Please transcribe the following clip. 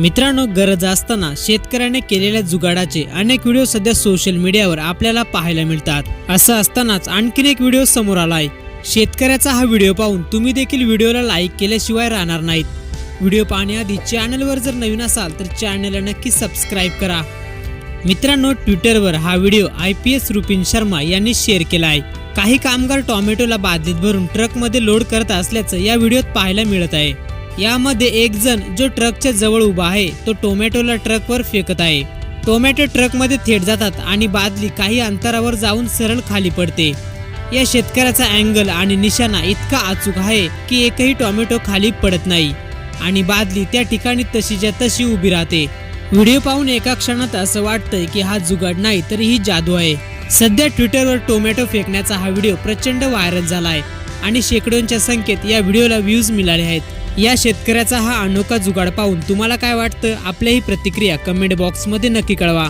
मित्रांनो गरज असताना शेतकऱ्याने केलेल्या जुगाडाचे अनेक व्हिडिओ सध्या सोशल मीडियावर आपल्याला पाहायला मिळतात. असं असतानाच आणखीन एक व्हिडिओ समोर आलाय. शेतकऱ्याचा हा व्हिडिओ पाहून तुम्ही देखील व्हिडिओला लाईक केल्याशिवाय राहणार नाहीत. व्हिडिओ पाहण्याआधी चॅनलवर जर नवीन असाल तर चॅनलला नक्की सबस्क्राईब करा. मित्रांनो ट्विटरवर हा video I P S Rupin Sharma यांनी शेअर केला आहे काही कामगार टॉमॅटोला बादलीत भरून ट्रकमध्ये लोड करत असल्याचं या व्हिडिओत पाहायला मिळत आहे. यामध्ये एक जण जो ट्रकच्या जवळ उभा आहे तो टोमॅटोला ट्रकवर फेकत आहे. टोमॅटो ट्रकमध्ये थेट जातात आणि बादली काही अंतरावर जाऊन सरळ खाली पडते. या शेतकऱ्याचा अँगल आणि निशाणा इतका अचूक आहे की एकही टोमॅटो खाली पडत नाही. आणि बादली त्या ठिकाणी तशीच्या तशी उभी राहते. व्हिडिओ पाहून एका क्षणात असं वाटतंय की हा जुगाड नाही तर ही जादू आहे. सध्या ट्विटरवर टोमॅटो फेकण्याचा हा व्हिडिओ प्रचंड व्हायरल झाला आहे आणि शेकडोंच्या संख्येत या व्हिडिओला व्ह्यूज मिळाले आहेत. या शेतकऱ्याचा हा अनोखा जुगाड पाहून तुम्हाला काय वाटतं? आपल्याही प्रतिक्रिया कमेंट बॉक्समध्ये नक्की कळवा.